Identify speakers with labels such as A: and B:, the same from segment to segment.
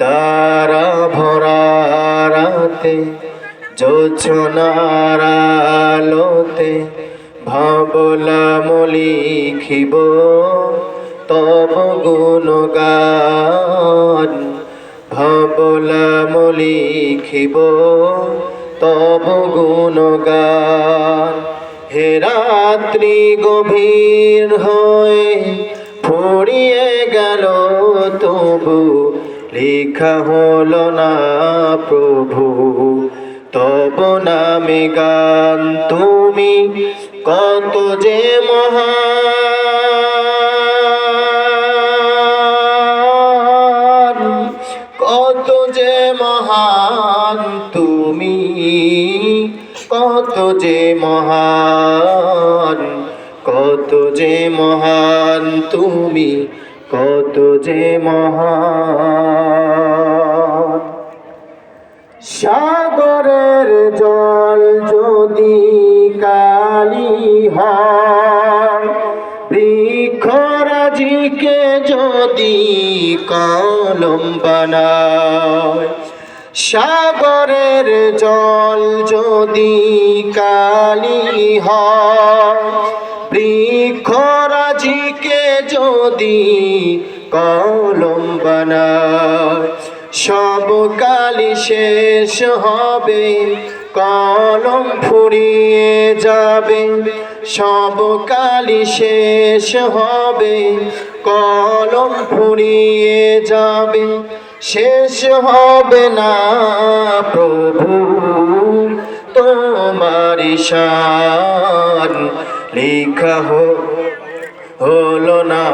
A: তারা ভরা রাতে যোছনার আলোতে ভাবলাম লিখিব তব গুণগান। ভাবলাম লিখিব তব গুণগান। হে রাত্রি গভীর হয়ে ফুরিয়ে গেল তবু লেখা হলো না প্রভু, তব নামে গান তুমি কত যে মহান, কত যে মহান তুমি, কত যে মহান, কত যে মহান তুমি। কত যে মহান। সাগরের জল যদি কালি হয় যদি কলম বানায়, সাগরের জল যদি কালি হয় যদি কলম সব কালি শেষ হবে, কলম ফুরিয়ে যাবে। সব কালি শেষ হবে, কলম ফুরিয়ে যাবে। শেষ হবে না প্রভু, তোমার শান লেখা হোক। হলো না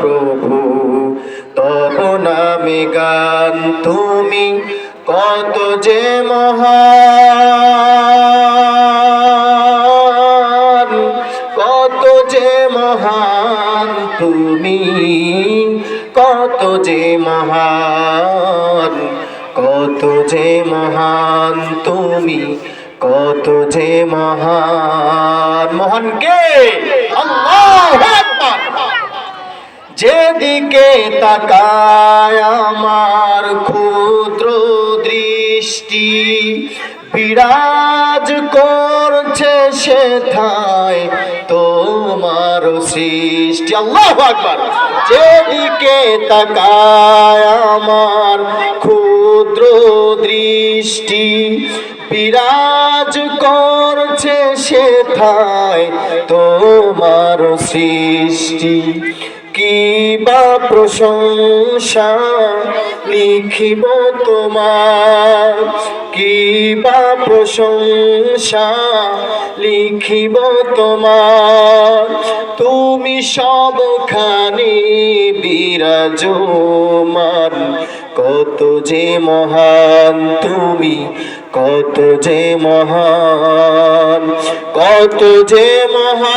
A: প্রভু। তব নামে গান, তুমি কত যে মহান, কত যে মহান, তুমি কত যে মহান, কত যে মহান, তুমি কত যে মহান। মহান কে? আল্লাহু! যেদিকে তাকায় আমার ক্ষুদ্র দৃষ্টি, বিরাজ করছে সেথায় তোমার সৃষ্টি। আল্লাহ আকবার। যেদিকে তাকায় আমার ক্ষুদ্র দৃষ্টি বিরাজ করছে সেথায় তোমার সৃষ্টি। কি বা প্রশংসা লিখিব তোমার। কি বা প্রশংসা লিখিব তোমার। তুমি সবখানে বিরাজমান। কত যে মহান, তুমি কত যে মহান, কত যে মহান,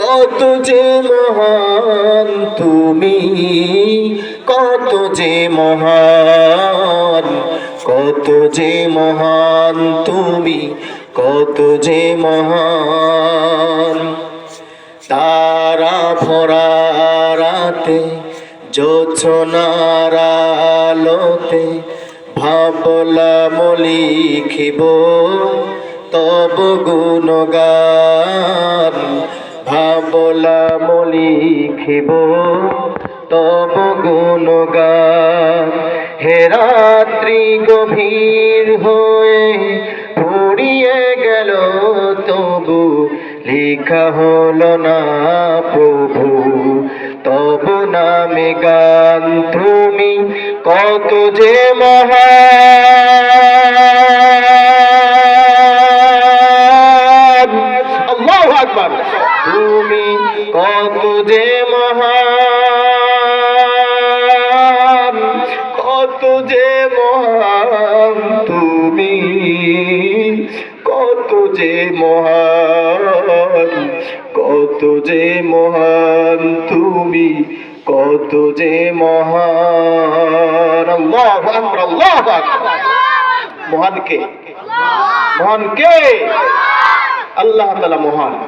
A: কত যে মহান, তুমি কত যে মহান, কত যে মহান, তুমি কত যে মহান। তারা ভরা রাতে যোছনার আলোতে ভাবলাম লিখিব তব গুণগান ভাবলাম লিখিব তব গুণগান হে রাত্রি গভীর হয়ে লেখা হলো না প্রভু, তব নামে গান তুমি কত যে আল্লাহু তুমি কত যে মহান, কত যে যে মহান, কত যে মহান তুমি, কত যে মহান। মহান কে? মহান কে? আল্লাহ। তালা মহান।